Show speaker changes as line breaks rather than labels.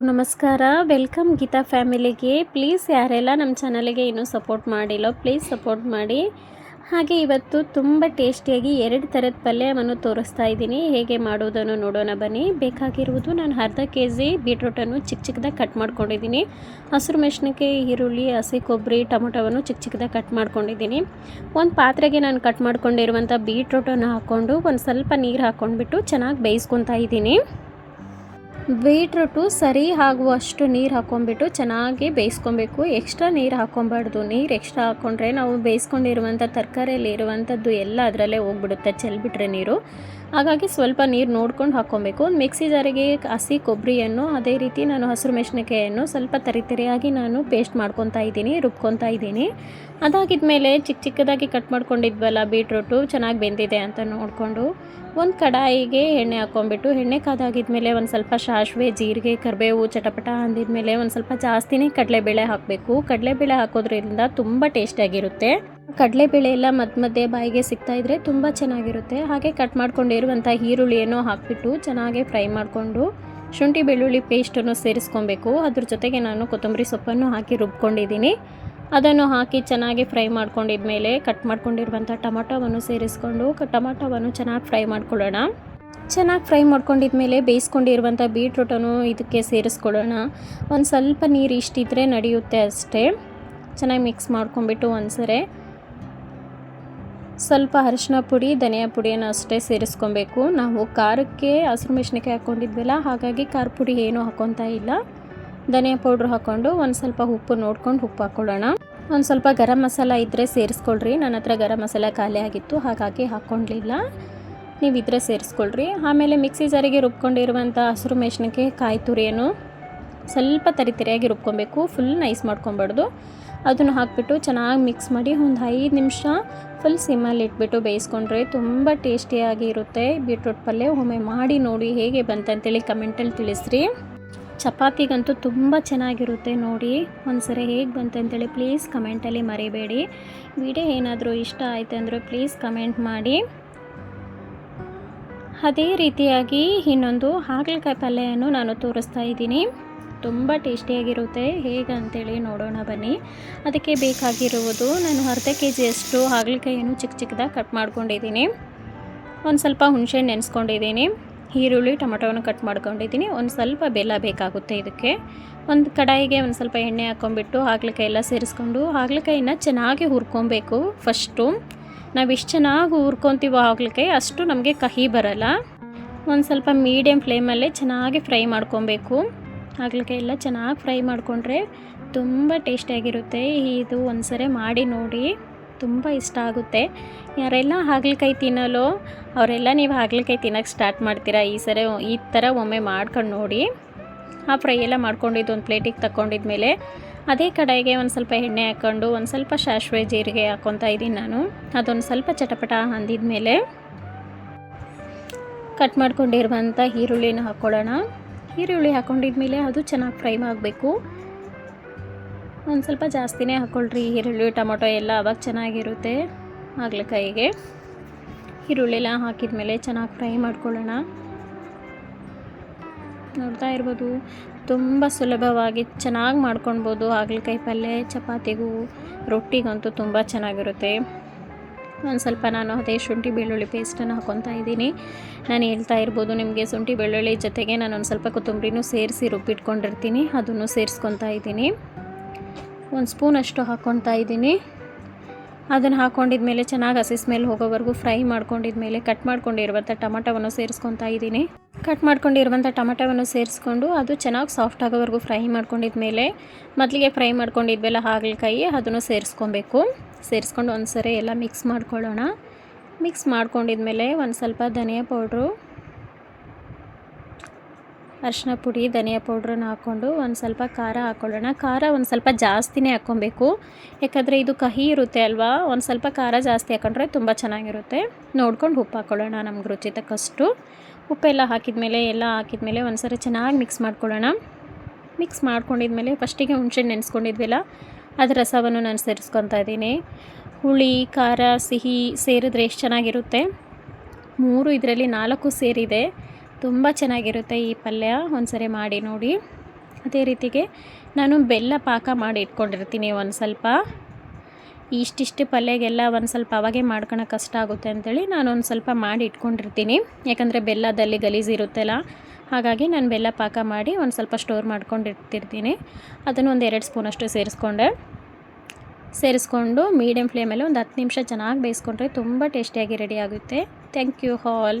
ನಮಸ್ಕಾರ. ವೆಲ್ಕಮ್ ಗೀತಾ ಫ್ಯಾಮಿಲಿಗೆ. ಪ್ಲೀಸ್ ಯಾರೆಲ್ಲ ನಮ್ಮ ಚಾನಲಿಗೆ ಇನ್ನೂ ಸಪೋರ್ಟ್ ಮಾಡಿಲ್ಲ, ಪ್ಲೀಸ್ ಸಪೋರ್ಟ್ ಮಾಡಿ. ಹಾಗೆ ಇವತ್ತು ತುಂಬ ಟೇಸ್ಟಿಯಾಗಿ ಎರಡು ಥರದ ಪಲ್ಯವನ್ನು ತೋರಿಸ್ತಾ ಇದ್ದೀನಿ. ಹೇಗೆ ಮಾಡೋದನ್ನು ನೋಡೋಣ ಬನ್ನಿ. ಬೇಕಾಗಿರುವುದು ನಾನು ಅರ್ಧ ಕೆ ಜಿ ಬೀಟ್ರೂಟನ್ನು ಚಿಕ್ಕ ಚಿಕ್ಕದಾಗಿ ಕಟ್ ಮಾಡ್ಕೊಂಡಿದ್ದೀನಿ. ಹಸಿರು ಮೆಣಸಿನಕಾಯಿ, ಈರುಳ್ಳಿ, ಹಸಿ ಕೊಬ್ಬರಿ, ಟೊಮೊಟೊವನ್ನು ಚಿಕ್ಕ ಚಿಕ್ಕದಾಗಿ ಕಟ್ ಮಾಡ್ಕೊಂಡಿದ್ದೀನಿ. ಒಂದು ಪಾತ್ರೆಗೆ ನಾನು ಕಟ್ ಮಾಡ್ಕೊಂಡಿರುವಂಥ ಬೀಟ್ರೂಟನ್ನು ಹಾಕ್ಕೊಂಡು ಒಂದು ಸ್ವಲ್ಪ ನೀರು ಹಾಕ್ಕೊಂಡ್ಬಿಟ್ಟು ಚೆನ್ನಾಗಿ ಬೇಯಿಸ್ಕೊತಾ ಇದ್ದೀನಿ. ಬೀಟ್ರೂಟು ಸರಿ ಆಗುವಷ್ಟು ನೀರು ಹಾಕ್ಕೊಂಬಿಟ್ಟು ಚೆನ್ನಾಗಿ ಬೇಯಿಸ್ಕೊಬೇಕು. ಎಕ್ಸ್ಟ್ರಾ ನೀರು ಹಾಕ್ಕೊಬಾರ್ದು ನೀರು ಎಕ್ಸ್ಟ್ರಾ ಹಾಕ್ಕೊಂಡ್ರೆ ನಾವು ಬೇಯಿಸ್ಕೊಂಡಿರುವಂಥ ತರಕಾರಿಯಲ್ಲಿ ಇರುವಂಥದ್ದು ಎಲ್ಲ ಅದರಲ್ಲೇ ಹೋಗ್ಬಿಡುತ್ತೆ, ಚೆಲ್ಬಿಟ್ರೆ ನೀರು. ಹಾಗಾಗಿ ಸ್ವಲ್ಪ ನೀರು ನೋಡ್ಕೊಂಡು ಹಾಕ್ಕೊಬೇಕು ಒಂದು ಮಿಕ್ಸಿ ಜಾರಿಗೆ ಹಸಿ ಕೊಬ್ಬರಿಯನ್ನು, ಅದೇ ರೀತಿ ನಾನು ಹಸಿರು ಮೆಣಸಿನಕಾಯಿಯನ್ನು ಸ್ವಲ್ಪ ತರಿತರಿಯಾಗಿ ನಾನು ಪೇಸ್ಟ್ ಮಾಡ್ಕೊತಾ ಇದ್ದೀನಿ, ರುಬ್ಕೊತಾ ಇದ್ದೀನಿ. ಅದಾಗಿದ ಮೇಲೆ ಚಿಕ್ಕ ಚಿಕ್ಕದಾಗಿ ಕಟ್ ಮಾಡ್ಕೊಂಡಿದ್ವಲ್ಲ ಬೀಟ್ರೂಟು ಚೆನ್ನಾಗಿ ಬೆಂದಿದೆ ಅಂತ ನೋಡಿಕೊಂಡು ಒಂದು ಕಡಾಯಿಗೆ ಎಣ್ಣೆ ಹಾಕ್ಕೊಂಬಿಟ್ಟು ಎಣ್ಣೆ ಕಾದಾಗಿದ್ಮೇಲೆ ಒಂದು ಸ್ವಲ್ಪ ಸಾಸಿವೆ, ಜೀರಿಗೆ, ಕರಿಬೇವು, ಚಟಪಟ ಅಂದಿದ್ಮೇಲೆ ಒಂದು ಸ್ವಲ್ಪ ಜಾಸ್ತಿನೇ ಕಡಲೆಬೇಳೆ ಹಾಕಬೇಕು. ಕಡಲೆಬೇಳೆ ಹಾಕೋದ್ರಿಂದ ತುಂಬ ಟೇಸ್ಟಿಯಾಗಿರುತ್ತೆ ಕಡಲೆಬೇಳೆ ಎಲ್ಲ ಮಧ್ಯ ಮಧ್ಯೆ ಬಾಯಿಗೆ ಸಿಗ್ತಾ ಇದ್ರೆ ತುಂಬ ಚೆನ್ನಾಗಿರುತ್ತೆ. ಹಾಗೆ ಕಟ್ ಮಾಡ್ಕೊಂಡಿರುವಂಥ ಈರುಳ್ಳಿಯನ್ನು ಹಾಕಿಬಿಟ್ಟು ಚೆನ್ನಾಗಿ ಫ್ರೈ ಮಾಡಿಕೊಂಡು ಶುಂಠಿ ಬೆಳ್ಳುಳ್ಳಿ ಪೇಸ್ಟನ್ನು ಸೇರಿಸ್ಕೊಬೇಕು. ಅದ್ರ ಜೊತೆಗೆ ನಾನು ಕೊತ್ತಂಬರಿ ಸೊಪ್ಪನ್ನು ಹಾಕಿ ರುಬ್ಕೊಂಡಿದ್ದೀನಿ. ಅದನ್ನು ಹಾಕಿ ಚೆನ್ನಾಗಿ ಫ್ರೈ ಮಾಡ್ಕೊಂಡಿದ್ಮೇಲೆ ಕಟ್ ಮಾಡ್ಕೊಂಡಿರುವಂಥ ಟೊಮಾಟೊವನ್ನು ಸೇರಿಸ್ಕೊಂಡು ಟೊಮಾಟೊವನ್ನು ಚೆನ್ನಾಗಿ ಫ್ರೈ ಮಾಡ್ಕೊಳ್ಳೋಣ. ಚೆನ್ನಾಗಿ ಫ್ರೈ ಮಾಡ್ಕೊಂಡಿದ್ಮೇಲೆ ಬೇಯಿಸ್ಕೊಂಡಿರುವಂಥ ಬೀಟ್ರೂಟನ್ನು ಇದಕ್ಕೆ ಸೇರಿಸ್ಕೊಳ್ಳೋಣ. ಒಂದು ಸ್ವಲ್ಪ ನೀರು ಇಷ್ಟಿದ್ರೆ ನಡೆಯುತ್ತೆ ಅಷ್ಟೇ. ಚೆನ್ನಾಗಿ ಮಿಕ್ಸ್ ಮಾಡ್ಕೊಂಬಿಟ್ಟು ಒಂದ್ಸರಿ ಸ್ವಲ್ಪ ಅರಿಶಿನ ಪುಡಿ, ಧನಿಯಾ ಪುಡಿಯನ್ನು ಅಷ್ಟೇ ಸೇರಿಸ್ಕೊಬೇಕು. ನಾವು ಖಾರಕ್ಕೆ ಹಸಿರು ಮೆಣಸಿನಕಾಯಿ ಹಾಕ್ಕೊಂಡಿದ್ವಲ್ಲ, ಹಾಗಾಗಿ ಖಾರ ಪುಡಿ ಏನೂ ಹಾಕ್ಕೊತಾ ಇಲ್ಲ. ಧನಿಯಾ ಪೌಡ್ರ್ ಹಾಕ್ಕೊಂಡು ಒಂದು ಸ್ವಲ್ಪ ಉಪ್ಪು ನೋಡ್ಕೊಂಡು ಉಪ್ಪು ಹಾಕ್ಕೊಳ್ಳೋಣ ಒಂದು ಸ್ವಲ್ಪ ಗರಂ ಮಸಾಲ ಇದ್ದರೆ ಸೇರಿಸ್ಕೊಳ್ರಿ. ನನ್ನ ಹತ್ರ ಗರಂ ಮಸಾಲ ಖಾಲಿ ಆಗಿತ್ತು, ಹಾಗಾಗಿ ಹಾಕ್ಕೊಂಡಿಲ್ಲ. ನೀವು ಇದ್ರೆ ಸೇರಿಸ್ಕೊಳ್ರಿ. ಆಮೇಲೆ ಮಿಕ್ಸಿ ಜಾರಿಗೆ ರುಬ್ಕೊಂಡಿರುವಂಥ ಹಸಿರು ಮೆಣಸಿನಕಾಯಿ, ಕಾಯಿ ತುರಿಯನ್ನು ಸ್ವಲ್ಪ ತರಿತರಿಯಾಗಿ ರುಬ್ಕೊಬೇಕು ಫುಲ್ ನೈಸ್ ಮಾಡ್ಕೊಬಾರ್ದು. ಅದನ್ನು ಹಾಕಿಬಿಟ್ಟು ಚೆನ್ನಾಗಿ ಮಿಕ್ಸ್ ಮಾಡಿ ಒಂದು ಐದು ನಿಮಿಷ ಫುಲ್ ಸಿಮ್ಮಲ್ಲಿ ಇಟ್ಬಿಟ್ಟು ಬೇಯಿಸ್ಕೊಂಡ್ರೆ ತುಂಬ ಟೇಸ್ಟಿಯಾಗಿ ಇರುತ್ತೆ. ಬೀಟ್ರೂಟ್ ಪಲ್ಯ ಒಮ್ಮೆ ಮಾಡಿ ನೋಡಿ ಹೇಗೆ ಬಂತಂತೇಳಿ ಕಮೆಂಟಲ್ಲಿ ತಿಳಿಸ್ರಿ. ಚಪಾತಿಗಂತೂ ತುಂಬ ಚೆನ್ನಾಗಿರುತ್ತೆ ನೋಡಿ. ಒಂದ್ಸರಿ ಹೇಗೆ ಬಂತಂತೇಳಿ ಪ್ಲೀಸ್ ಕಮೆಂಟಲ್ಲಿ ಮರಿಬೇಡಿ. ವಿಡಿಯೋ ಏನಾದರೂ ಇಷ್ಟ ಆಯಿತು ಅಂದರೆ ಪ್ಲೀಸ್ ಕಮೆಂಟ್ ಮಾಡಿ. ಅದೇ ರೀತಿಯಾಗಿ ಇನ್ನೊಂದು ಹಾಗಲಕಾಯಿ ಪಲ್ಯವನ್ನು ನಾನು ತೋರಿಸ್ತಾ ಇದ್ದೀನಿ. ತುಂಬ ಟೇಸ್ಟಿಯಾಗಿರುತ್ತೆ. ಹೇಗೆ ಅಂತೇಳಿ ನೋಡೋಣ ಬನ್ನಿ. ಅದಕ್ಕೆ ಬೇಕಾಗಿರುವುದು ನಾನು ಅರ್ಧ ಕೆ ಜಿಯಷ್ಟು ಹಾಗಲಕಾಯಿಯನ್ನು ಚಿಕ್ಕ ಚಿಕ್ಕದಾಗಿ ಕಟ್ ಮಾಡ್ಕೊಂಡಿದ್ದೀನಿ. ಒಂದು ಸ್ವಲ್ಪ ಹುಣಸೆ ನೆನೆಸ್ಕೊಂಡಿದ್ದೀನಿ. ಈರುಳ್ಳಿ, ಟೊಮೊಟೊವನ್ನು ಕಟ್ ಮಾಡ್ಕೊಂಡಿದ್ದೀನಿ. ಒಂದು ಸ್ವಲ್ಪ ಬೆಲ್ಲ ಬೇಕಾಗುತ್ತೆ ಇದಕ್ಕೆ. ಒಂದು ಕಡಾಯಿಗೆ ಒಂದು ಸ್ವಲ್ಪ ಎಣ್ಣೆ ಹಾಕ್ಕೊಂಬಿಟ್ಟು ಹಾಗಲಕಾಯಿ ಎಲ್ಲ ಸೇರಿಸ್ಕೊಂಡು ಹಾಗಲಕಾಯಿನ ಚೆನ್ನಾಗಿ ಹುರ್ಕೊಬೇಕು ಫಸ್ಟು. ನಾವು ಎಷ್ಟು ಚೆನ್ನಾಗಿ ಹುರ್ಕೊತೀವೋ ಹಾಗಲಕಾಯಿ, ಅಷ್ಟು ನಮಗೆ ಕಹಿ ಬರಲ್ಲ. ಒಂದು ಸ್ವಲ್ಪ ಮೀಡಿಯಮ್ ಫ್ಲೇಮಲ್ಲೇ ಚೆನ್ನಾಗಿ ಫ್ರೈ ಮಾಡ್ಕೊಬೇಕು. ಹಾಗಲಕಾಯಿ ಎಲ್ಲ ಚೆನ್ನಾಗಿ ಫ್ರೈ ಮಾಡಿಕೊಂಡ್ರೆ ತುಂಬ ಟೇಸ್ಟಿಯಾಗಿರುತ್ತೆ ಇದು ಒಂದ್ಸರಿ ಮಾಡಿ ನೋಡಿ ತುಂಬ ಇಷ್ಟ ಆಗುತ್ತೆ. ಯಾರೆಲ್ಲ ಹಾಗಲಕಾಯಿ ತಿನ್ನಲು ಅವರೆಲ್ಲ ನೀವು ಹಾಗಲಕಾಯಿ ತಿನ್ನೋಕ್ಕೆ ಸ್ಟಾರ್ಟ್ ಮಾಡ್ತೀರಾ. ಈ ಸರಿ ಈ ಥರ ಒಮ್ಮೆ ಮಾಡ್ಕೊಂಡು ನೋಡಿ. ಆ ಫ್ರೈ ಎಲ್ಲ ಮಾಡ್ಕೊಂಡಿದ್ದು ಒಂದು ಪ್ಲೇಟಿಗೆ ತಗೊಂಡಿದ್ಮೇಲೆ ಅದೇ ಕಡಾಯಿಗೆ ಒಂದು ಸ್ವಲ್ಪ ಎಣ್ಣೆ ಹಾಕ್ಕೊಂಡು ಒಂದು ಸ್ವಲ್ಪ ಸಾಸಿವೆ ಜೀರಿಗೆ ಹಾಕ್ಕೊತಾ ಇದ್ದೀನಿ ನಾನು. ಅದೊಂದು ಸ್ವಲ್ಪ ಚಟಪಟ ಅಂದಿದ್ಮೇಲೆ ಕಟ್ ಮಾಡ್ಕೊಂಡಿರುವಂಥ ಈರುಳ್ಳಿನ ಹಾಕ್ಕೊಳ್ಳೋಣ ಈರುಳ್ಳಿ ಹಾಕೊಂಡಿದ್ಮೇಲೆ ಅದು ಚೆನ್ನಾಗಿ ಫ್ರೈ ಆಗಬೇಕು ಒಂದು ಸ್ವಲ್ಪ ಜಾಸ್ತಿನೇ ಹಾಕ್ಕೊಳ್ರಿ ಈರುಳ್ಳಿ ಟೊಮೊಟೊ ಎಲ್ಲ ಅವಾಗ ಚೆನ್ನಾಗಿರುತ್ತೆ ಹಾಗಲಕಾಯಿಗೆ ಈರುಳ್ಳಿ ಹಾಕಿದ ಮೇಲೆ ಚೆನ್ನಾಗಿ ಫ್ರೈ ಮಾಡ್ಕೊಳ್ಳೋಣ. ನೋಡ್ತಾ ಇರ್ಬೋದು, ತುಂಬ ಸುಲಭವಾಗಿ ಚೆನ್ನಾಗಿ ಮಾಡ್ಕೊಳ್ಬೋದು ಹಾಗಲಕಾಯಿ ಪಲ್ಯ. ಚಪಾತಿಗೂ, ರೊಟ್ಟಿಗಂತೂ ತುಂಬ ಚೆನ್ನಾಗಿರುತ್ತೆ. ಒಂದು ಸ್ವಲ್ಪ ನಾನು ಅದೇ ಶುಂಠಿ ಬೆಳ್ಳುಳ್ಳಿ ಪೇಸ್ಟನ್ನು ಹಾಕ್ಕೊತಾ ಇದ್ದೀನಿ. ನಾನು ಹೇಳ್ತಾ ಇರ್ಬೋದು ನಿಮಗೆ ಶುಂಠಿ ಬೆಳ್ಳುಳ್ಳಿ ಜೊತೆಗೆ ನಾನು ಒಂದು ಸ್ವಲ್ಪ ಕೊತ್ತಂಬರಿನೂ ಸೇರಿಸಿ ರುಬ್ಬಿಟ್ಕೊಂಡಿರ್ತೀನಿ. ಅದನ್ನು ಸೇರಿಸ್ಕೊತಾ ಇದ್ದೀನಿ. ಒಂದು ಸ್ಪೂನಷ್ಟು ಹಾಕ್ಕೊತಾ ಇದ್ದೀನಿ. ಅದನ್ನು ಹಾಕ್ಕೊಂಡಿದ್ಮೇಲೆ ಚೆನ್ನಾಗಿ ಹಸಿ ಸ್ಮೆಲ್ ಹೋಗೋವರೆಗೂ ಫ್ರೈ ಮಾಡ್ಕೊಂಡಿದ್ಮೇಲೆ ಕಟ್ ಮಾಡ್ಕೊಂಡಿರುವಂಥ ಟೊಮೆಟೊವನ್ನು ಸೇರಿಸ್ಕೊತಾ ಇದ್ದೀನಿ. ಕಟ್ ಮಾಡ್ಕೊಂಡಿರುವಂಥ ಟೊಮೆಟೊವನ್ನು ಸೇರಿಸ್ಕೊಂಡು ಅದು ಚೆನ್ನಾಗಿ ಸಾಫ್ಟ್ ಆಗೋವರೆಗೂ ಫ್ರೈ ಮಾಡ್ಕೊಂಡಿದ್ಮೇಲೆ, ಮೊದಲಿಗೆ ಫ್ರೈ ಮಾಡ್ಕೊಂಡಿದ್ವೆಲ್ಲ ಹಾಗಲಕಾಯಿ ಅದನ್ನು ಸೇರಿಸ್ಕೊಬೇಕು. ಸೇರಿಸ್ಕೊಂಡು ಒಂದು ಸರಿ ಎಲ್ಲ ಮಿಕ್ಸ್ ಮಾಡ್ಕೊಳ್ಳೋಣ. ಮಿಕ್ಸ್ ಮಾಡ್ಕೊಂಡಿದ್ಮೇಲೆ ಒಂದು ಸ್ವಲ್ಪ ಧನಿಯಾ ಪೌಡ್ರು, ಅರಿಶಿನ ಪುಡಿ, ಧನಿಯಾ ಪೌಡ್ರನ್ನ ಹಾಕ್ಕೊಂಡು ಒಂದು ಸ್ವಲ್ಪ ಖಾರ ಹಾಕ್ಕೊಳ್ಳೋಣ. ಖಾರ ಒಂದು ಸ್ವಲ್ಪ ಜಾಸ್ತಿನೇ ಹಾಕ್ಕೊಬೇಕು. ಯಾಕಂದರೆ ಇದು ಕಹಿ ಇರುತ್ತೆ ಅಲ್ವಾ? ಒಂದು ಸ್ವಲ್ಪ ಖಾರ ಜಾಸ್ತಿ ಹಾಕ್ಕೊಂಡ್ರೆ ತುಂಬ ಚೆನ್ನಾಗಿರುತ್ತೆ. ನೋಡ್ಕೊಂಡು ಉಪ್ಪು ಹಾಕ್ಕೊಳ್ಳೋಣ ನಮ್ಗೆ ರುಚಿ ತಕ್ಕಷ್ಟು. ಉಪ್ಪೆಲ್ಲ ಹಾಕಿದ್ಮೇಲೆ, ಎಲ್ಲ ಹಾಕಿದ್ಮೇಲೆ ಒಂದು ಸರಿ ಚೆನ್ನಾಗಿ ಮಿಕ್ಸ್ ಮಾಡ್ಕೊಳ್ಳೋಣ. ಮಿಕ್ಸ್ ಮಾಡ್ಕೊಂಡಿದ್ಮೇಲೆ ಫಸ್ಟಿಗೆ ಹುಣಸೆ ನೆನೆಸ್ಕೊಂಡಿದ್ವಲ್ಲ ಅದರ ರಸವನ್ನು ನಾನು ಸೇರಿಸ್ಕೊತಾ ಇದ್ದೀನಿ. ಹುಳಿ, ಖಾರ, ಸಿಹಿ ಸೇರಿದ್ರೆ ಎಷ್ಟು ಚೆನ್ನಾಗಿರುತ್ತೆ? ಮೂರು, ಇದರಲ್ಲಿ ನಾಲ್ಕು ಸೇರಿದೆ. ತುಂಬ ಚೆನ್ನಾಗಿರುತ್ತೆ ಈ ಪಲ್ಯ. ಒಂದ್ಸರಿ ಮಾಡಿ ನೋಡಿ. ಅದೇ ರೀತಿಗೆ ನಾನು ಬೆಲ್ಲ ಪಾಕ ಮಾಡಿ ಇಟ್ಕೊಂಡಿರ್ತೀನಿ ಒಂದು ಸ್ವಲ್ಪ. ಇಷ್ಟಿಷ್ಟು ಪಲ್ಯಗೆಲ್ಲ ಒಂದು ಸ್ವಲ್ಪ ಅವಾಗೆ ಮಾಡ್ಕೊಳಕ್ಕೆ ಕಷ್ಟ ಆಗುತ್ತೆ ಅಂತೇಳಿ ನಾನು ಒಂದು ಸ್ವಲ್ಪ ಮಾಡಿ ಇಟ್ಕೊಂಡಿರ್ತೀನಿ. ಯಾಕಂದರೆ ಬೆಲ್ಲದಲ್ಲಿ ಗಲೀಜು ಇರುತ್ತಲ್ಲ ಹಾಗಾಗಿ ನಾನು ಬೆಲ್ಲ ಪಾಕ ಮಾಡಿ ಒಂದು ಸ್ವಲ್ಪ ಸ್ಟೋರ್ ಮಾಡ್ಕೊಂಡಿರ್ತಿರ್ತೀನಿ. ಅದನ್ನು ಒಂದು ಎರಡು ಸ್ಪೂನಷ್ಟು ಸೇರಿಸ್ಕೊಂಡೆ. ಸೇರಿಸ್ಕೊಂಡು ಮೀಡಿಯಮ್ ಫ್ಲೇಮಲ್ಲಿ ಒಂದು ಹತ್ತು ನಿಮಿಷ ಚೆನ್ನಾಗಿ ಬೇಯಿಸ್ಕೊಂಡ್ರೆ ತುಂಬ ಟೇಸ್ಟಿಯಾಗಿ ರೆಡಿ ಆಗುತ್ತೆ. Thank you all